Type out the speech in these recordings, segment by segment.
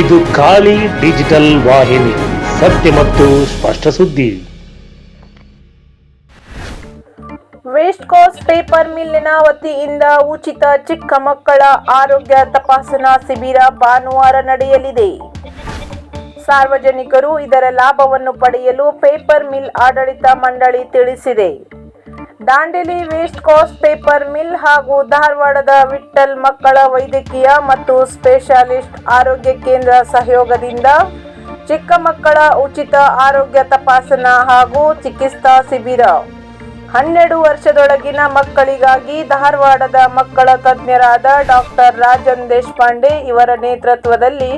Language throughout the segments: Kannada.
ಇದು ಖಾಲಿ ಡಿಜಿಟಲ್ ವಾಹಿನಿ, ಸತ್ಯ ಮತ್ತು ಸ್ಪಷ್ಟ ಸುದ್ದಿ. ವೇಸ್ಟ್ ಕೋಸ್ಟ್ ಪೇಪರ್ ಮಿಲ್ಲಿನ ವತಿಯಿಂದ ಉಚಿತ ಚಿಕ್ಕ ಮಕ್ಕಳ ಆರೋಗ್ಯ ತಪಾಸಣಾ ಶಿಬಿರ ಭಾನುವಾರ ನಡೆಯಲಿದೆ. ಸಾರ್ವಜನಿಕರು ಇದರ ಲಾಭವನ್ನು ಪಡೆಯಲು ಪೇಪರ್ ಮಿಲ್ ಆಡಳಿತ ಮಂಡಳಿ ತಿಳಿಸಿದೆ. Dandeli west coast paper mill ಹಾಗೂ ಧಾರವಾಡದ ವಿಠಲ್ ಮಕ್ಕಳ ವೈದ್ಯಕೀಯ ಮತ್ತು ಸ್ಪೆಷಾಲಿಸ್ಟ್ ಆರೋಗ್ಯ ಕೇಂದ್ರ ಸಹಯೋಗದಿಂದ ಚಿಕ್ಕ ಮಕ್ಕಳ ಉಚಿತ ಆರೋಗ್ಯ ತಪಾಸಣಾ ಹಾಗೂ ಚಿಕಿತ್ಸಾ ಶಿಬಿರ. ಹನ್ನೆರಡು ವರ್ಷದೊಳಗಿನ ಮಕ್ಕಳಿಗಾಗಿ ಧಾರವಾಡದ ಮಕ್ಕಳ ತಜ್ಞರಾದ ಡಾಕ್ಟರ್ ರಾಜನ್ ದೇಶಪಾಂಡೆ ಇವರ ನೇತೃತ್ವದಲ್ಲಿ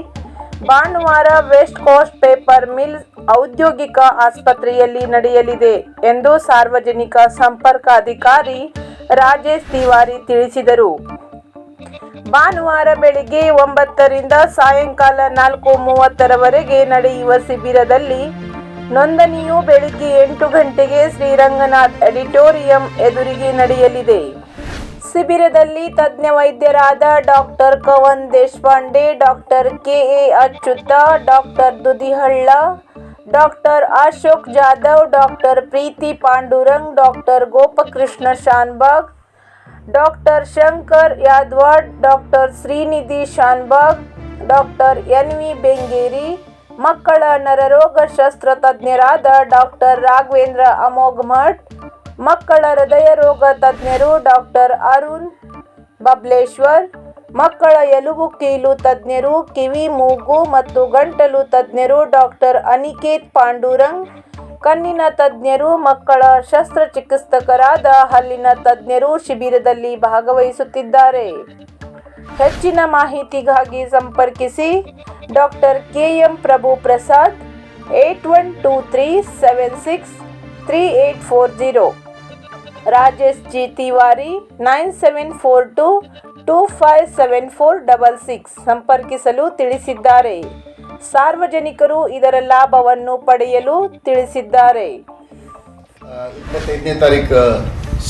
ಭಾನುವಾರ ವೆಸ್ಟ್ ಕೋಸ್ಟ್ ಪೇಪರ್ ಮಿಲ್ ಔದ್ಯೋಗಿಕ ಆಸ್ಪತ್ರೆಯಲ್ಲಿ ನಡೆಯಲಿದೆ ಎಂದು ಸಾರ್ವಜನಿಕ ಸಂಪರ್ಕ ಅಧಿಕಾರಿ ರಾಜೇಶ್ ತಿವಾರಿ ತಿಳಿಸಿದರು. ಭಾನುವಾರ ಬೆಳಿಗ್ಗೆ ಒಂಬತ್ತರಿಂದ ಸಾಯಂಕಾಲ ನಾಲ್ಕು ಮೂವತ್ತರವರೆಗೆ ನಡೆಯುವ ಶಿಬಿರದಲ್ಲಿ ನೋಂದಣಿಯು ಬೆಳಿಗ್ಗೆ ಎಂಟು ಗಂಟೆಗೆ ಶ್ರೀರಂಗನಾಥ್ ಆಡಿಟೋರಿಯಂ ಎದುರಿಗೆ ನಡೆಯಲಿದೆ. ಶಿಬಿರದಲ್ಲಿ ತಜ್ಞ ವೈದ್ಯರಾದ doctor Kavan Deshpande, doctor K A Achyuta, doctor Dudihalla, doctor Ashok Jadhav, doctor Preeti Pandurang, doctor Gopakrishna Shanbhag, doctor Shankar Yadawad, doctor Shrinidhi Shanbhag, doctor N V Bengeri, ಮಕ್ಕಳ ನರರೋಗ ಶಸ್ತ್ರ ತಜ್ಞರಾದ ಡಾಕ್ಟರ್ ರಾಘವೇಂದ್ರ ಅಮೋಘಮಠ್ ಮಕ್ಕಳ ಹೃದಯ ರೋಗ ತಜ್ಞರು ಡಾಕ್ಟರ್ ಅರುಣ್ ಬಬ್ಲೇಶ್ವರ್, ಮಕ್ಕಳ ಎಲುಬು ಕೀಲು ತಜ್ಞರು ಕಿವಿ, ಮೂಗು ಮತ್ತು ಗಂಟಲು ತಜ್ಞರು ಡಾಕ್ಟರ್ ಅನಿಕೇತ್ ಪಾಂಡುರಂಗ್, ಕಣ್ಣಿನ ತಜ್ಞರು, ಮಕ್ಕಳ ಶಸ್ತ್ರಚಿಕಿತ್ಸಕರಾದ ಹಲ್ಲಿನ ತಜ್ಞರು ಶಿಬಿರದಲ್ಲಿ ಭಾಗವಹಿಸುತ್ತಿದ್ದಾರೆ. ಹೆಚ್ಚಿನ ಮಾಹಿತಿಗಾಗಿ ಸಂಪರ್ಕಿಸಿ doctor K M Prabhu Prasad, eight one two three seven six three eight four zero. Rajesh G Tiwari nine seven four two two five seven four double six ಸಂಪರ್ಕಿಸಲು ತಿಳಿಸಿದ್ದಾರೆ. ಸಾರ್ವಜನಿಕರು ಇದರ ಲಾಭವನ್ನು ಪಡೆಯಲು ತಿಳಿಸಿದ್ದಾರೆ. ಇಪ್ಪತ್ತೈದನೇ ತಾರೀಕು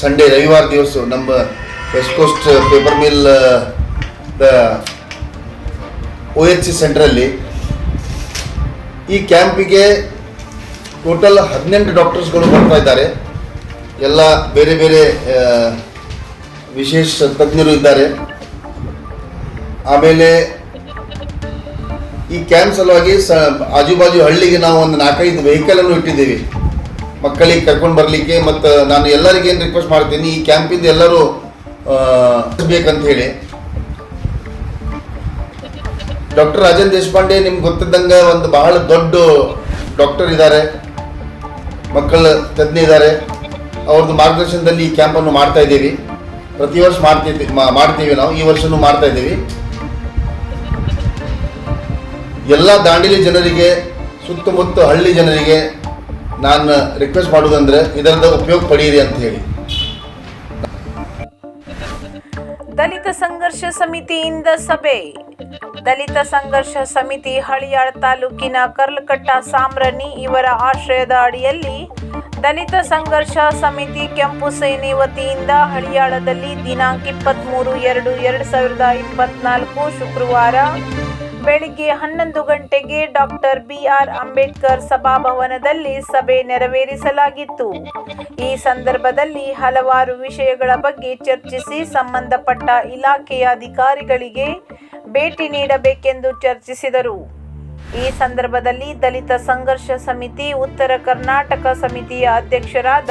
ಸಂಡೇ ರವಿವಾರ ದಿವಸ ನಮ್ಮ west coast paper mill O H C ಸೆಂಟ್ರಲ್ಲಿ ಈ ಕ್ಯಾಂಪಿಗೆ ಟೋಟಲ್ ಹದಿನೆಂಟು ಡಾಕ್ಟರ್ಸ್ಗಳು ಬರ್ತಾ ಇದ್ದಾರೆ. ಎಲ್ಲ ಬೇರೆ ಬೇರೆ ವಿಶೇಷ ತಜ್ಞರು ಇದ್ದಾರೆ. ಆಮೇಲೆ ಈ ಕ್ಯಾಂಪ್ ಸಲುವಾಗಿ ಸ, ಆಜುಬಾಜು ಹಳ್ಳಿಗೆ ನಾವು ಒಂದು ನಾಲ್ಕೈದು ವೆಹಿಕಲನ್ನು ಇಟ್ಟಿದ್ದೀವಿ. ಮಕ್ಕಳಿಗೆ ಕರ್ಕೊಂಡು ಬರಲಿಕ್ಕೆ ಮತ್ತು ನಾನು ಎಲ್ಲರಿಗೆ ಏನು ರಿಕ್ವೆಸ್ಟ್ ಮಾಡ್ತೀನಿ, ಈ ಕ್ಯಾಂಪಿಂದ ಎಲ್ಲರೂ ಬೇಕಂತ ಹೇಳಿ. ಡಾಕ್ಟರ್ ರಾಜನ್ ದೇಶಪಾಂಡೆ, ನಿಮ್ಗೆ ಗೊತ್ತಿದ್ದಂಗೆ ಒಂದು ಬಹಳ ದೊಡ್ಡ ಡಾಕ್ಟರ್ ಇದ್ದಾರೆ. ಮಕ್ಕಳ ತಜ್ಞ ಇದ್ದಾರೆ. ಅವ್ರದ್ದು ಮಾರ್ಗದರ್ಶನದಲ್ಲಿ ಈ ಕ್ಯಾಂಪನ್ನು ಮಾಡ್ತಾ ಇದ್ದೀವಿ. ಪ್ರತಿ ವರ್ಷ ಮಾಡ್ತಿದ್ವಿ ಮಾಡ್ತೀವಿ ನಾವು, ಈ ವರ್ಷನೂ ಮಾಡ್ತಾ ಇದ್ದೀವಿ. ಎಲ್ಲ ದಾಂಡಿಲಿ ಜನರಿಗೆ, ಸುತ್ತಮುತ್ತ ಹಳ್ಳಿ ಜನರಿಗೆ ನಾನು ರಿಕ್ವೆಸ್ಟ್ ಮಾಡೋದಂದ್ರೆ ಇದರಿಂದ ಉಪಯೋಗ ಪಡೀರಿ ಅಂತ ಹೇಳಿ. ದಲಿತ ಸಂಘರ್ಷ ಸಮಿತಿಯಿಂದ ಸಭೆ. ದಲಿತ ಸಂಘರ್ಷ ಸಮಿತಿ ಹಳಿಯಾಳ್ ತಾಲೂಕಿನ ಕರ್ಲಕಟ್ಟ ಸಾಮ್ರನಿ ಇವರ ಆಶ್ರಯದ ಅಡಿಯಲ್ಲಿ ದಲಿತ ಸಂಘರ್ಷ ಸಮಿತಿ ಕೆಂಪು ಸೇನೆ ವತಿಯಿಂದ ಹಳಿಯಾಳದಲ್ಲಿ ದಿನಾಂಕ ಇಪ್ಪತ್ತ್ಮೂರು ಎರಡು ಎರಡು ಸಾವಿರದ ಇಪ್ಪತ್ನಾಲ್ಕು ಶುಕ್ರವಾರ ಬೆಳಿಗ್ಗೆ ಹನ್ನೊಂದು ಗಂಟೆಗೆ ಡಾಕ್ಟರ್ ಬಿ ಆರ್ ಅಂಬೇಡ್ಕರ್ ಸಭಾಭವನದಲ್ಲಿ ಸಭೆ ನೆರವೇರಿಸಲಾಗಿತ್ತು. ಈ ಸಂದರ್ಭದಲ್ಲಿ ಹಲವಾರು ವಿಷಯಗಳ ಬಗ್ಗೆ ಚರ್ಚಿಸಿ ಸಂಬಂಧಪಟ್ಟ ಇಲಾಖೆಯ ಅಧಿಕಾರಿಗಳಿಗೆ ಭೇಟಿ ನೀಡಬೇಕೆಂದು ಚರ್ಚಿಸಿದರು. ಈ ಸಂದರ್ಭದಲ್ಲಿ ದಲಿತ ಸಂಘರ್ಷ ಸಮಿತಿ, ಉತ್ತರ ಕರ್ನಾಟಕ ಸಮಿತಿಯ ಅಧ್ಯಕ್ಷರಾದ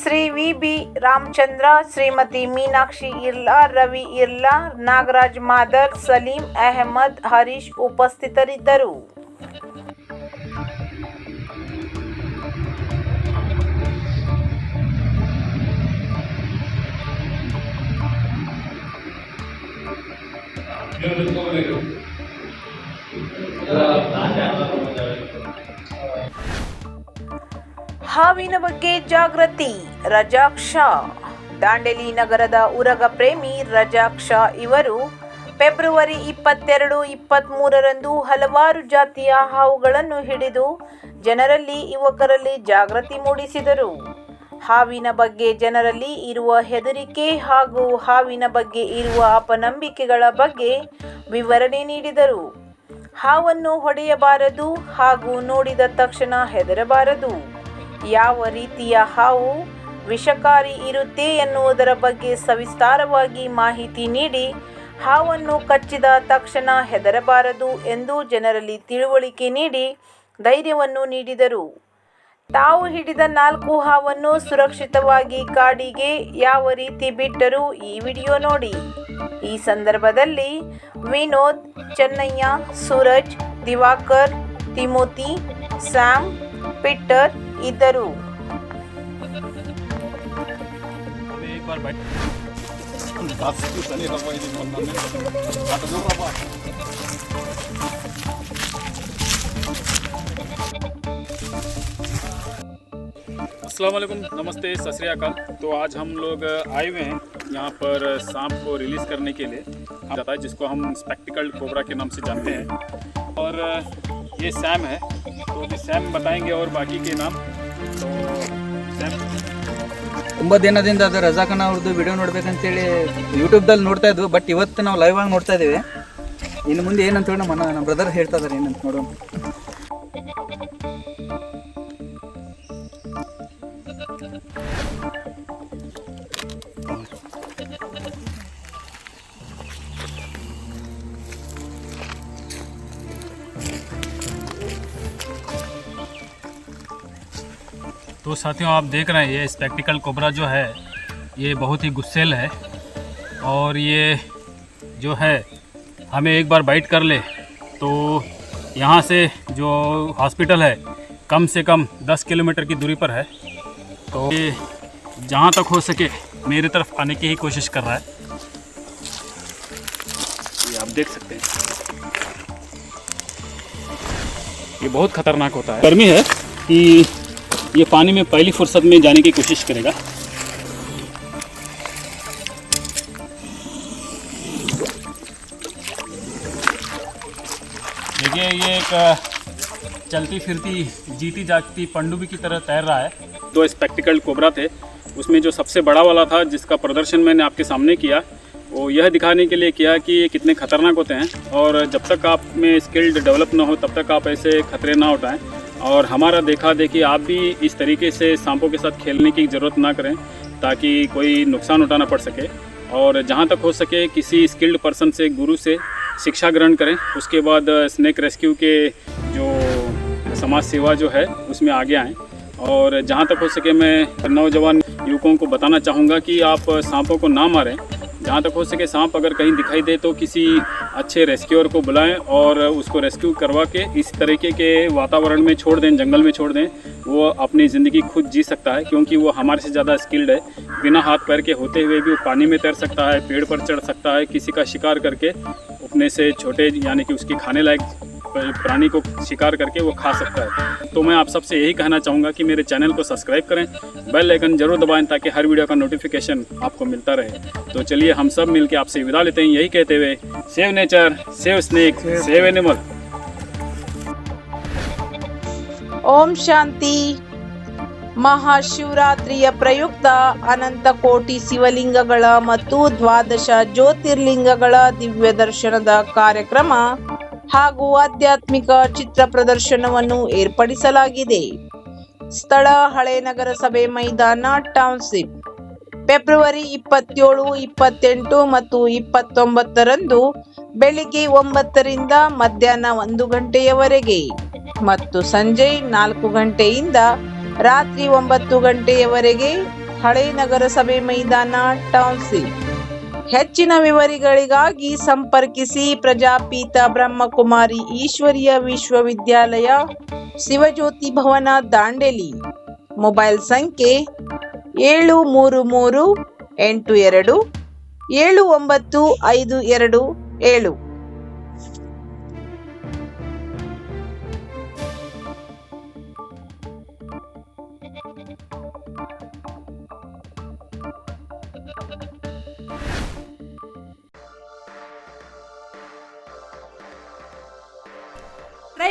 ಶ್ರೀ ವಿ ಬಿ ರಾಮಚಂದ್ರ, ಶ್ರೀಮತಿ ಮೀನಾಕ್ಷಿ ಇರ್ಲಾ, ರವಿ ಇರ್ಲಾ, ನಾಗರಾಜ್ ಮಾದರ್, ಸಲೀಂ ಅಹಮದ್, ಹರೀಶ್ ಉಪಸ್ಥಿತರಿದ್ದರು. ಬಗ್ಗೆ ಜಾಗೃತಿ ರಜಾಕ್ ಶಾ ದಾಂಡೇಲಿ ನಗರದ ಉರಗ ಪ್ರೇಮಿ ರಜಾಕ್ ಶಾ ಇವರು ಫೆಬ್ರವರಿ ಇಪ್ಪತ್ತೆರಡು ಇಪ್ಪತ್ತ್ಮೂರರಂದು ಹಲವಾರು ಜಾತಿಯ ಹಾವುಗಳನ್ನು ಹಿಡಿದು ಜನರಲ್ಲಿ ಯುವಕರಲ್ಲಿ ಜಾಗೃತಿ ಮೂಡಿಸಿದರು. ಹಾವಿನ ಬಗ್ಗೆ ಜನರಲ್ಲಿ ಇರುವ ಹೆದರಿಕೆ ಹಾಗೂ ಹಾವಿನ ಬಗ್ಗೆ ಇರುವ ಅಪನಂಬಿಕೆಗಳ ಬಗ್ಗೆ ವಿವರಣೆ ನೀಡಿದರು. ಹಾವನ್ನು ಹೊಡೆಯಬಾರದು ಹಾಗೂ ನೋಡಿದ ತಕ್ಷಣ ಹೆದರಬಾರದು. ಯಾವ ರೀತಿಯ ಹಾವು ವಿಷಕಾರಿ ಇರುತ್ತೆ ಎನ್ನುವುದರ ಬಗ್ಗೆ ಸವಿಸ್ತಾರವಾಗಿ ಮಾಹಿತಿ ನೀಡಿ ಹಾವನ್ನು ಕಚ್ಚಿದ ತಕ್ಷಣ ಹೆದರಬಾರದು ಎಂದು ಜನರಲ್ಲಿ ತಿಳುವಳಿಕೆ ನೀಡಿ ಧೈರ್ಯವನ್ನು ನೀಡಿದರು. ತಾವು ಹಿಡಿದ ನಾಲ್ಕು ಹಾವನ್ನು ಸುರಕ್ಷಿತವಾಗಿ ಕಾಡಿಗೆ ಯಾವ ರೀತಿ ಬಿಟ್ಟರು ಈ ವಿಡಿಯೋ ನೋಡಿ. ಈ ಸಂದರ್ಭದಲ್ಲಿ Vinod, Channayya, Suraj, Diwakar, Timothy, Sam, Peter ఇద్దరు असलम नमस्ते सत तो आज हम लोग आए हुए हैं यहाँ पर सांप को रिलीज़ करने के लिए। जाता है, जिसको हम स्पेक्टिकल कोबरा के नाम से जानते हैं। और ये सैम है तो सैम बताएँगे और बाकी के नाम। ತುಂಬ ದಿನದಿಂದ ಅದು ರಜಾಖಾನ್ ಅವ್ರದ್ದು ವಿಡಿಯೋ ನೋಡ್ಬೇಕಂತೇಳಿ ಯೂಟ್ಯೂಬ್ದಲ್ಲಿ ನೋಡ್ತಾ ಇದ್ವಿ ಬಟ್ ಇವತ್ತು ನಾವು ಲೈವ್ ಆಗಿ ನೋಡ್ತಾ ಇದ್ದೀವಿ ಇನ್ನು ಮುಂದೆ ಏನಂತ ಹೇಳಿ ನಮ್ಮ ನಮ್ಮ ಬ್ರದರ್ ಹೇಳ್ತಾ ಇದಾರೆ ಏನಂತ ನೋಡೋಣ तो साथियों, आप देख रहे हैं ये स्पेक्टिकल कोबरा जो है, ये बहुत ही गुस्सेल है और ये जो है, हमें एक बार बाइट कर ले। तो यहाँ से जो हॉस्पिटल है, कम से कम 10 किलोमीटर की दूरी पर है। तो ये जहाँ तक हो सके, मेरी तरफ़ आने की ही कोशिश कर रहा है। ये आप देख सकते हैं। ये बहुत खतरनाक होता है। गर्मी है कि ये पानी में पहली फुर्सत में जाने की कोशिश करेगा। देखिए, ये एक चलती फिरती जीती जागती पंडुबी की तरह तैर रहा है। दो स्पेक्टिकल कोबरा थे। उसमें जो सबसे बड़ा वाला था, जिसका प्रदर्शन मैंने आपके सामने किया, वो यह दिखाने के लिए किया कि ये कितने खतरनाक होते हैं। और जब तक आप में स्किल्ड डेवलप ना हो, तब तक आप ऐसे खतरे ना उठाएँ। और हमारा देखा देखी आप भी इस तरीके से सांपों के साथ खेलने की ज़रूरत ना करें, ताकि कोई नुकसान उठाना पड़ सके। और जहाँ तक हो सके किसी स्किल्ड पर्सन से गुरु से शिक्षा ग्रहण करें। उसके बाद स्नेक रेस्क्यू के जो समाज सेवा जो है, उसमें आगे आएँ। और जहाँ तक हो सके मैं नौजवान युवकों को बताना चाहूँगा कि आप सांपों को ना मारें जहाँ तक हो सके सांप अगर कहीं दिखाई दे तो किसी अच्छे रेस्क्यूअर को बुलाएँ और उसको रेस्क्यू करवा के इस तरीके के वातावरण में छोड़ दें, जंगल में छोड़ दें। वो अपनी ज़िंदगी खुद जी सकता है क्योंकि वो हमारे से ज़्यादा स्किल्ड है। बिना हाथ पैर के होते हुए भी वो पानी में तैर सकता है, पेड़ पर चढ़ सकता है, किसी का शिकार करके अपने से छोटे यानी कि उसकी खाने लायक प्राणी को शिकार करके वो खा सकता है तो मैं आप सबसे यही कहना चाहूँगा कि मेरे चैनल को सब्सक्राइब करें बेल आइकन जरूर दबाएं ताकि हर वीडियो का नोटिफिकेशन आपको मिलता रहे तो चलिए हम सब मिलके आपसे विदा लेते हैं यही कहते हुए save nature save snake save animal ಓಂ ಶಾಂತಿ ಮಹಾಶಿವರಾತ್ರಿಯ ಪ್ರಯುಕ್ತ ಅನಂತ ಕೋಟಿ ಶಿವಲಿಂಗಗಳ ಮತ್ತು ದ್ವಾದಶ ಜ್ಯೋತಿರ್ಲಿಂಗಗಳ ದಿವ್ಯ ದರ್ಶನದ ಕಾರ್ಯಕ್ರಮ ಹಾಗೂ ಆಧ್ಯಾತ್ಮಿಕ ಚಿತ್ರ ಪ್ರದರ್ಶನವನ್ನು ಏರ್ಪಡಿಸಲಾಗಿದೆ. ಸ್ಥಳ ಹಳೆ ನಗರಸಭೆ ಮೈದಾನ ಟೌನ್ಶಿಪ್ ಫೆಬ್ರವರಿ ಇಪ್ಪತ್ತೇಳು, ಇಪ್ಪತ್ತೆಂಟು ಮತ್ತು ಇಪ್ಪತ್ತೊಂಬತ್ತರಂದು ಬೆಳಿಗ್ಗೆ ಒಂಬತ್ತರಿಂದ ಮಧ್ಯಾಹ್ನ ಒಂದು ಗಂಟೆಯವರೆಗೆ ಮತ್ತು ಸಂಜೆ ನಾಲ್ಕು ಗಂಟೆಯಿಂದ ರಾತ್ರಿ ಒಂಬತ್ತು ಗಂಟೆಯವರೆಗೆ ಹಳೆ ನಗರಸಭೆ ಮೈದಾನ ಟೌನ್ಶಿಪ್ ಹೆಚ್ಚಿನ ವಿವರಗಳಿಗಾಗಿ ಸಂಪರ್ಕಿಸಿ ಪ್ರಜಾಪೀತ ಬ್ರಹ್ಮಕುಮಾರಿ ಈಶ್ವರಿಯ ವಿಶ್ವವಿದ್ಯಾಲಯ ಶಿವಜ್ಯೋತಿ ಭವನ ದಾಂಡೇಲಿ. ಮೊಬೈಲ್ ಸಂಖ್ಯೆ ಏಳು ಮೂರು ಮೂರು ಎಂಟು ಎರಡು ಏಳು ಒಂಬತ್ತು ಐದು ಎರಡು ಏಳು.